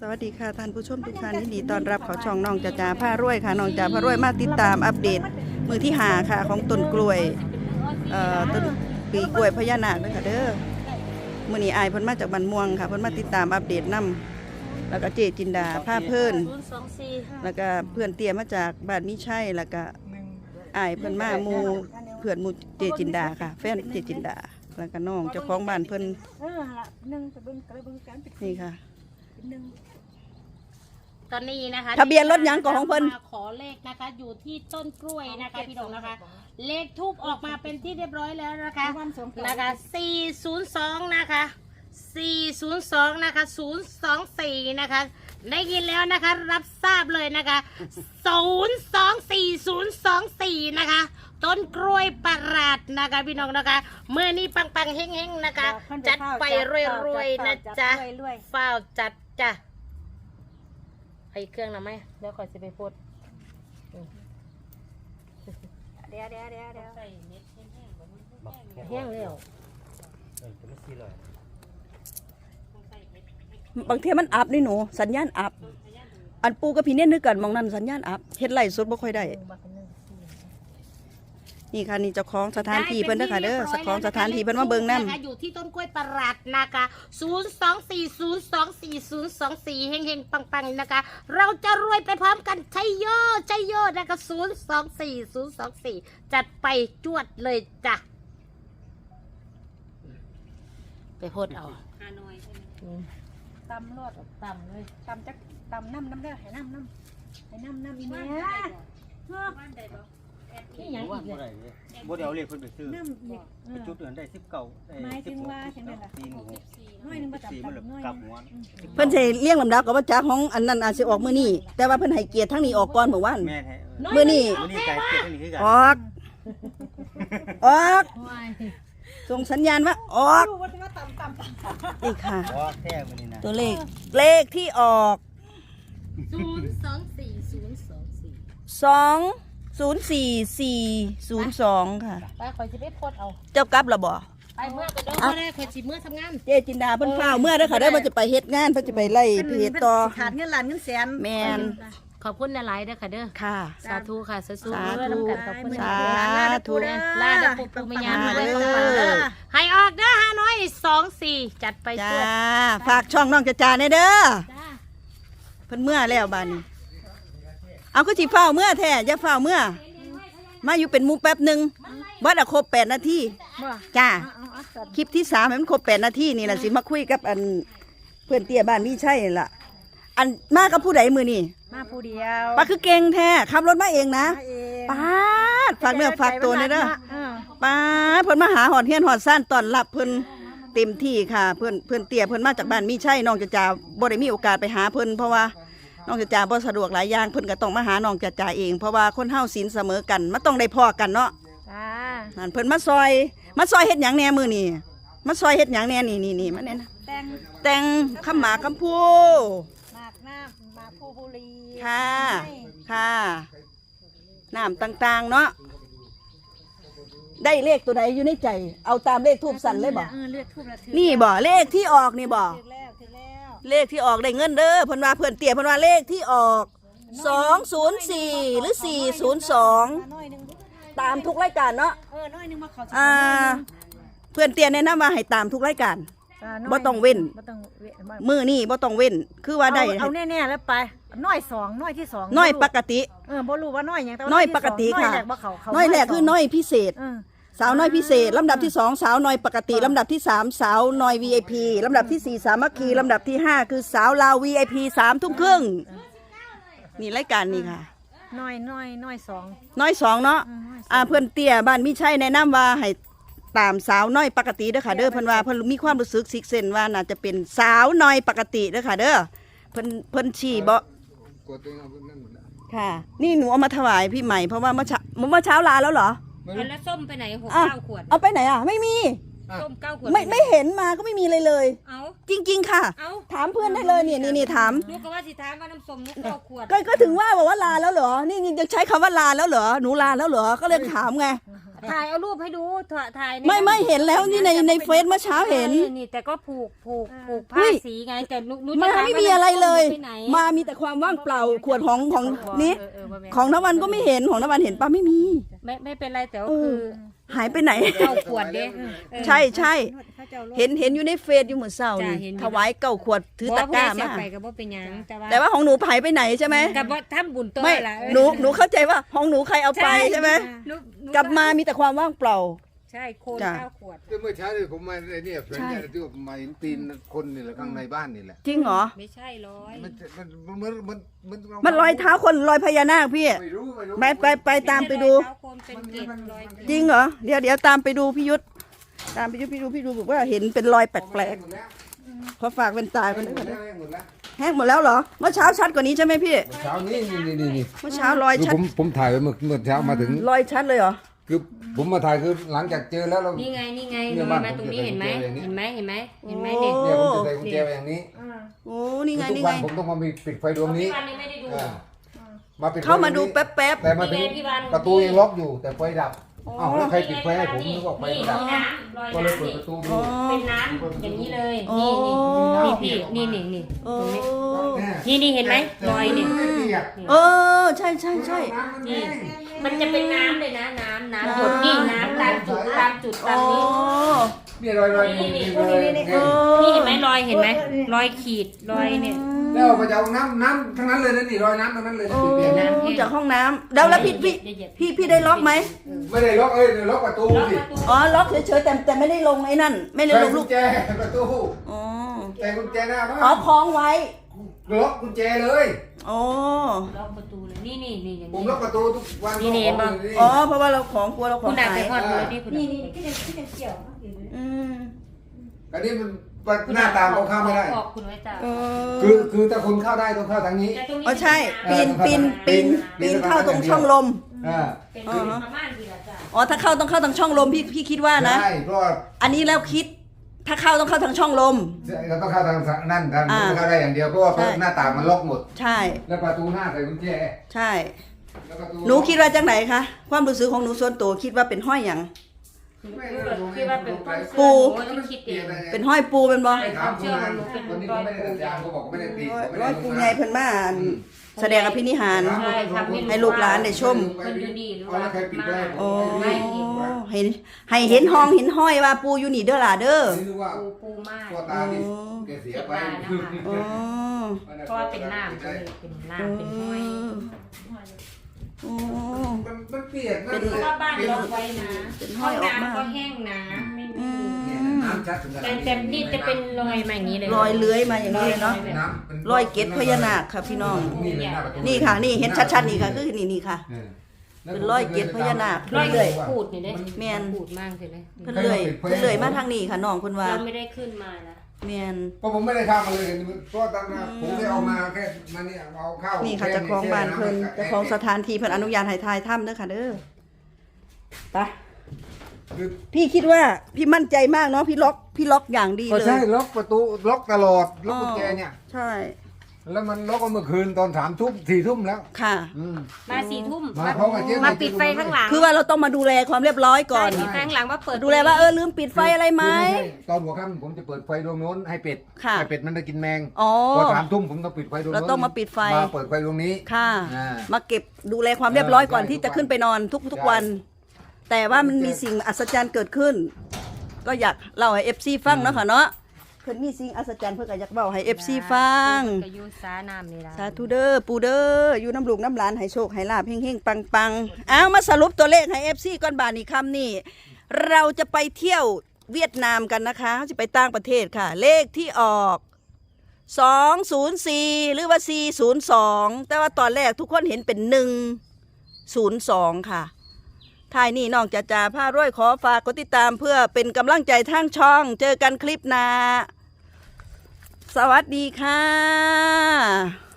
สวัสดีค่ะท่านผู้ชมทุกท่านยินดีต้อนรับเขาช่องน้องจ่าจ่าผ้ารวยค่ะน้องจ่าผ้ารวยมาติดตามอัปเดตมือที่หาค่ะของต้นกล้วยเอ่อต้นปีกล้วยพญานาคด้วยค่ะเด้อมื้อนี้อายเพิ่นมาจากบันม่วงค่ะเพิ่นมาติดตามอัปเดตนํแล้วก็เจจินดาผ้าเพิ่นศูนย์สองสี่แล้วก็เพื่อนเตี้ยมาจากบ้านมิชัยแล้วก็อายเพิ่นมาหมู่เพื่อนหมู่เจจินดาค่ะแฟนเจจินดา แล้วก็น้องเจ้าของบ้านเพิ่นเออละหนึ่งไปเบิ่งก็เลยเบิ่งกันเป็นนี่ค่ะเป็นหนึ่ง ตอนนี้นะคะทะเบียนรถหยังของเพิ่นมาขอเลขนะคะ อยู่ที่ต้นกล้วยนะคะพี่น้องนะคะ เลขทูบออกมาเป็นที่เรียบร้อยแล้วนะคะวันสงกรานต์นะคะ 402 นะคะ 402 นะคะ 024 นะคะ ได้ยินแล้วนะคะ รับทราบเลยนะคะ 024024 นะคะต้นกล้วยประหลาดนะคะพี่น้องนะคะเมื่อนี้ปังปังๆเฮงเฮงๆนะคะ จัดไปรวยๆนะจ๊ะรวยฝ้าวจัดจ้ะ ไอเครื่องนะไหมเดี๋ยวข่อยจะไปพูดเดี๋ยวเดี๋ยวเดี๋ยวเดี๋ยวแห้งเร็วเออจะไม่ซีเลยบางเทีมันอับนี่หนู สัญญาณอับ อันปูกับพี่เนี่ยนึกกันมองนั่นสัญญาณอับเฮ็ดไล่สดบ่ค่อยได้ นี่ค่ะนี่เจ้าของสถานที่เพิ่นเด้อค่ะเด้อเจ้าของสถานที่เพิ่นมาเบิ่งนำนะคะอยู่ที่ต้นกล้วยประหลาดนะคะ0 2 4 0 2 4 0 2 4เฮงเฮงปังปังๆนะคะ เราจะรวยไปพร้อมกันใช่โยใช่โยนะคะ0 2 4 0 2 4จัดไปจวดเลยจ้ะไปโพดเอาฮานอยใช่ไหมอืมตำรวดต่ำเลยตำจักตำน้ำน้ำเด้อให้น้ำน้ำให้น้ำน้ำอีแม่เฮ้อนี่ หยังอีกบ่เลยได้เลยบ่ได้เอาเลขเพิ่นไปซื้อน้ำอีกเอไปอ จุดเดือนได้สิบเก้าได้หมายสิถึบงหกว่าจังได๋ล่ะ สี่หนึ่งหกน้อยหนึงบ่ตำสี่มันเลยตำน้อยหกลับนึงหัวเพิ่นสิเรียงลำดับกับว่าจักของอันนั้นอาจสิออกมื้อนี้แต่ว่าเพิ่นให้เกียรติทั้งนี้ออกก่อนเมื่อวาน แม่แท้มื้อนี้ มื้อนี้ไก่เก็บนี่คือกันออก ออกส่งสัญญาณว่าออกรู้ว่าจะมาตำตำตำนี่ค่ะบ่แท้มื้อนี้นะตัวเลขเลขที่ออก ศูนย์สองสี่ศูนย์สองสี่สอง ศูนย์สี่สี่ศูนย์สองค่ะ ไปคอยจะไปโพดเอา เจ้ากลับละบ่ไปเมื่อก็เด้ออะก็ได้คอยสิเมื่อทำงานเจจินดาเพิ่นพาเมื่อเด้อค่ะเด้อเพิ่นจะไปเฮ็ดงานเพิ่นจะไปไล่เพจต่อขาดเงินล้านเงินแสนแม่นขอบคุณหลายๆเด้อค่ะเด้อ ค่ะ สาธุค่ะสาธุสาธุด้วยน้ำกันขอบคุณสาค่ะธุลาเด้อปูปูไม่ยานมาเด้เด้ออเด้อให้ออกเด้อห้าน้อยสองสี่จัดไปจ้า ช่วยฝากช่องน้องจะจาในเด้อจ้าเพิ่นเมื่อแล้วบ้านนี้ เอาก็สิเฝ้าเมื่อแท้อย่าเฝ้าเมื่อ มาอยู่เป็นหมูแป๊บหนึงบ่ได้ครบ8นาทีบ่จ้าเอาเอาเอาคลิปที่3ให้มันครบ8นาทีนี่ล่ะสิมาคุยกับอันเพื่อนเตี้ยบ้านนี่ใช่ล่ะ อันมากับผู้ใดมื้อนี้มาผู้เดียวป้าคือเก่งแท้ขับรถมาเองนะมาเองป้าดฝากเนื้อฝากตัวนี่เด้อเออป้าดเพิ่นมาหาหอดเฮียนหอดซ่านตอนรับเพิ่นเต็มที่ค่ะ เพิ่นเพิ่นเตี้ยเพิ่นมาจากบ้านมีใช่น้องจะจ่าบ่ได้มีโอกาสไปหาเพิ่นเพราะว่า น้องจะจ่าบ่สะดวกหลายอย่างเพิ่นก็ต้องมาหาน้องจะจ่าเองเพราะว่าคนเฮาศีลเสมอกันมันต้องได้พอกันเนาะจ้านั่นเพิ่นมาซอยมาซอยเฮ็ดหยังแหน่มื้อนี้มาซอยเฮ็ดหยังแหน่นี่นี่นี่มาแน่นะแตงแต่งคำหมากคำพู หมากน้ำหมากผู้บุรีค่ะค่ะน้ำต่างๆ เนาะได้เลขตัวใดอยู่ในใจ เอาตามเลขทูบสั่นเลยบ่ เออเลือดทูบละถือนี่บ่เลขที่ออกนี่บ่ถือแล้วถือแล้ว เลขที่ออกได้เงินเด้อเพิ่นว่าเพิ่นเตี้ยเพิ่นว่าเลขที่ออก204หรือ402น้อยหนึงตามทุกรายการเนาะเออน้อยหนึงมาขออ่าเพื่อนเตี้ยแนะนำว่าให้ตามทุกรายการาบ่ต้องเว้นบ่ต้องเว้นบ่มือนี่บ่ต้องเว้น คือว่าได้เอาเอาแน่ๆแล้วไปน้อยสองน้อยที่สองน้อยบ่รู้ปกติเออบ่รู้ว่าน้อยหยังแต่ว่าน้อยที่ปกติสองค่ะน้อยแรกบ่เขาเขาน้อยแรกคือน้อยพิเศษเออ สาวน้อยพิเศษ ลำดับที่สองสาวน้อยปกติ ลำดับที่สามสาวน้อย VIP ลำดับที่สี่สามัคคีลำดับที่ห้าคือสาวลาว VIP สามทุ่มครึ่งนี่รายการนี่ค่ะ น้อยน้อยน้อยสอง น้อยสองเนาะอืมน้อยสอง อ่าเพื่อนเตี้ยบ้านมิชัยแนะนำว่าให้ตามสาวน้อยปกติเด้อค่ะเด้อเพิ่นว่าเพิ่นมีความรู้สึกซิกเซนว่าน่าจะเป็นสาวน้อยปกติเด้อค่ะ เด้อเพิ่นเพิ่นชี้บ่ กดตัวเองเอานั่นหมดแล้วค่ะ นี่หนูเอามาถวายพี่ใหม่เพราะว่าเมื่อเช้าเมื่อเช้าลาแล้วเหรอ แล้วส้มไปไหนหกอะ เก้าขวด เอาไปไหนอะ ไม่มีส้มเก้าขวดไม่ไม่เห็นมาก็ไม่มีเลยเลย เอาจริง ๆ ค่ะ เอาถามเพื่อนได้เลยเนี่ยนี่นี่ถาม ลูกก็ว่าสิถามว่าน้ำส้มลูกเก้าขวดก็ก็ถึงว่าบอกว่าลาแล้วเหรอ นี่นี่จะใช้คำว่าลาแล้วเหรอ หนูลาแล้วเหรอ ก็เลยถามไง ถ่ายเอารูปให้ดูถ่ายถ่ายในไม่ไม่เห็นแล้วนี่ในในเฟซเมื่อเช้าเห็น นี่แต่ก็ผูกผูกผูกเฮ้ผ้ายสีไงแต่หนูหนูมาจะถ่ยไม่มีอะไรเลยไปไหนมามีแต่ความว่างเปล่าขวดของของนี้เออเออว่าแม่ของนวันก็ไม่เห็นของนวันเห็นป้าไม่มี ไม่ไม่เป็นไรแต่ว่าเออคือ หายไปไหนเข้าขวดเด้เออ ใช่ใช่เขาจะอารถเห็นเห็นอยู่ในเฟซอยู่เหมือนเศร้านี่จ้ะเห็นอยู่ ถวายเก่าขวดถือตะกร้าบ่ผู้ใดเสีมายไปก็บ่เป็นหยังแต่ว่าแต่ว่าของหนูหายไปไหนใช่ไหมกับว่าทำบุญตัวไม่ละเออหนูหนูเข้าใจว่าของหนูใครเอาไปใช่ไหม หนูหนูกลับมามีแต่ความว่างเปล่า ใช่โคนจ้ะข้าวขวดก็เมื่อเช้าเนี่ยผมมาไอ้เนี่ยแฟนใช่ เนี่ยที่ว่ามาเห็นตีนคนนี่แหละข้างในบ้านนี่แหละ จริงเหรอ ไม่ใช่ร้อยมันมันมันมันมันมันรอยเท้าคนรอยพญานาคพี่ ไม่รู้ไม่รู้ไปไปไปตามไปดู เท้าโคนเป็นเกล็ดร้อยเกล็ดจริงเหรอ เดี๋ยวเดี๋ยวตามไปดูพี่ยุทธตามไปยุทธพี่ดูพี่ดูบอกว่าเห็นเป็นรอยแปลกหมดแล้วๆขอฝากเป็นตายไปหมด้วยดแล้วหมดแล้วแห้งหมดแล้วเหรอ เมื่อเช้าชัดกว่านี้ใช่ไหมพี่ เช้านี้นี่นี่นี่นี่เมื่อเช้ารอยชัผดมผมถ่ายไว้เมื่อเมื่อเช้ามาถึงรอยชัดเลยเหรอ คือผมมาถ่ายคือหลังจากเจอแล้วเรา นี่ไงนี่ไงเนี่ลยอยบ้านมาตรงนี้ผมจะเห็นไหมเป็นอย่างนี้ เห็นไหมเห็นไหมเห็นไหมโอ้เนี่ยเนี่ยผมจะใส่กุญแจไว้อย่างนี้โอ้นี่ไงทุกนี่วัไง นผมต้องมามีปิดไฟดวงนี้พี่วันนี้ไม่ได้ดู อ่ามาปิดไฟเข้ามาดูรงนี้แป๊บ แต่มาถึงนี่ไงพี่วัน ประตูยังล็อกอยู่ แต่ไฟดับอ้าวแล้วใครปิดไฟให้ผมนึกว่าไฟนี่ดับน้ำรอยก็เลยน้ำเปิดนี่ประตูๆดูอ๋อเป็นน้ำอย่างนี้เลยโอ้ นี่นี่นี่พี่นี่นี่นี่โอ้ตรงนี้แนี่นี่เห็นไหมรอยเนี่ยไม่เปียกเออ ใช่ใช่ใช่น้ำมันแห้งมันจะเป็นน้ำเลยนะ น้ำน้ำหยดน้ำนี่น้ำตามจุดตามจุดอ๋ตาอมนี้ นี่รอยรอยนี่นี่รอยเออนี่เห็นไหมรอยเห็นไหมรอยขีดรอยเนี่ยแล้วมาจะเอาน้ำน้ำทั้งนั้นเลยนะนี่รอยน้ำทั้งนั้นเลยนะโอ้เปียกๆนะน้ำแห้งจากห้องน้ำแล้วแล้วพี่พี่พี่พี่ได้ล็อกไหม ไม่ได้ล็อกเอ้ยล็อกประตูล็อกสิประตูอ๋อล็อกเฉยๆแต่แต่ไม่ได้ลงไอ้นั่น ไม่ได้ใส่ลงกุลูญกแจประตูอ๋อใส่กุญแจหน้าบ้าอ๋อนคล้องไว้ล็อกกุญแจเลย อ๋อล็อกประตูเลยนี่นี่นี่อย่างผมนี้ล็อกประตูทุกวันนี่นี่เห็นปะ อ๋อ เพราะว่าเราของกลัวเราขอคุงณดักหาไปยหอดเลยนี่คุณนี่ดักนี่ที่เป็นที่เป็นเกี่ยวอืมอันนี้มันหน้าตามเขาเข้าไม่ได้ออกคุณไว้จ้าเออคือคือถ้าคุณเข้าได้ต้องเข้าทางนี้ แต่ตรงนี้อ๋อใช่ปีนปีนปีนปีนเข้าตรงช่องลม อ่าเป็นอ๋อประมาณนี้แหละจ้าอ๋อถ้าเข้าต้องเข้าทางช่องลมพี่พี่คิดว่านะ ใช่เพราะว่าอันนี้แล้วคิด ถ้าเข้าต้องเข้าทางช่องลม เราต้องเข้าทางนั่นทางอ่าเข้าได้อย่างเดียวเพราะว่าใช่ หน้าต่างมันล็อกหมด ใช่ แล้วประตูหน้าใส่กุญแจใช่ แล้วประตูหนูคิดว่าจังไหนคะความรู้สึกของหนูส่วนตัวคิดว่าเป็นห้อยหยังไม่ คิดว่าเป็นต้นปูเสื้อหนูที่คิดเองเป็นห้อยปูเป็นบ่ไม่ถามคุณนะวันนี้เขาไม่ได้ตัดยางเขาบอกเขาไม่ได้ตีเขาไม่ร้ได้อยปูใหญ่เพิ่นมาอันแสดงอภินิหาร ใช่ทำให้ให้ลูกหลานได้ชมคนดูดีหรือเอาว่าแล้วใครปิดได้โอ้ไม่เห็นให้ให้เห็นห้องเห็นห้อยว่าปูอยู่นี่เด้อล่ะเด้อนี่รู้ว่าปูปูมากพ่อตาดิแกเสียไปอ๋อเพราะว่าเป็นน้ำก็เลยเป็นน้ำเป็นห้อย โอ้มันมันเปียกนะเป็นเพราะว่าบ้านล็อกไว้นะเป็นห้อยออกมา น้ำก็แห้งนะไม่อืมีมน้ำชัดถึงขนาดแต่แต่นี่จะเป็นรอยมาอย่างนี้เลยรอยเลื้อยมาอย่างนี้เลยเนาะน้ำเป็นรอยเกล็ดพญานาคค่ะพี่น้อง นี่เลยหน้าประตูนี่ค่ะ นี่เห็นชัดๆนี่ค่ะคือนี่นี่ค่ะ เออเป็นรอยเกล็ดพญานาค รอยเลื่อยขูดนี่ได้แม่น ขูดมากเลยนะเพิ่นเลื่อยเพิ่นเลื่อยมาทางนี้ค่ะน้องเพิ่นว่า เราไม่ได้ขึ้นมานะ แม่นเพราะผมไม่ได้ข้ามมาเลยเพราะตั้งแต่ผมได้เอามาแค่มาเนี่ยเอาเข้านี่นี่ค่ะเจ้าของบ้านเพิ่นเจ้าของสถานที่เพิ่นอนุญาตให้ถ่ายถ้ำเด้อค่ะเด้อไปคือพี่คิดว่าพี่มั่นใจมากเนาะพี่ล็อกพี่ล็อกอย่างดีก็เลยใช่ล็อกประตูล็อกตลอดล็อกกุญแจเนี่ย ใช่ แล้วมันล็อกเอาเมื่อคืนตอนสามทุ่มสี่ทุ่มแล้วค่ะ อืม มาสี่ทุ่มมาพร้อมกับเจ๊ มาปิดไฟข้างหลังคือว่าเราต้องมาดูแลความเรียบร้อยก่อน ใช่ปิดไฟข้างหลังว่าเปิดดูแลว่าเออลืมปิดไฟอะไรไหมใช่ตอนหัวค่ำผมจะเปิดไฟดวงโน้นให้เป็ดค่ะ ให้เป็ดมันได้กินแมงอ๋อ พอสามทุ่มผมต้องปิดไฟดวงโน้นเราต้องมาปิดไฟ มาเปิดไฟดวงนี้ ค่ะ อ่ามาเก็บดูแลความเรียบร้อยก่อนเออที่จะขึ้นไปนอนทุกทุกใช่ วัน แต่ว่ามันมีสิ่งอัศจรรย์เกิดขึ้น ก็อยากเล่าให้เอฟซีฟังเนาะค่ะเนาะเพิ่นมีสิ่งอัศจรรย์เพิ่นก็อยากเล่าให้เอฟซีฟังกระยุสาน้ำนี่ละสาธุเด้อปูเด้ออยู่น้ำลูกน้ำหลานให้โชคให้ลาบเฮงๆปังๆเอามาสรุปตัวเลขให้เอฟซีก่อนบานอีกคำนี่เราจะไปเที่ยวเวียดนามกันนะคะจะไปต่างประเทศค่ะ เลขที่ออก 204 หรือว่า 402 แต่ว่าตอนแรกทุกคนเห็นเป็น 102 ค่ะท้ายนี้น้องจะจ่าผ้ารวยขอฝากกดติดตามเพื่อเป็นกำลังใจทางช่อง เจอกันคลิปหน้า สวัสดีค่ะ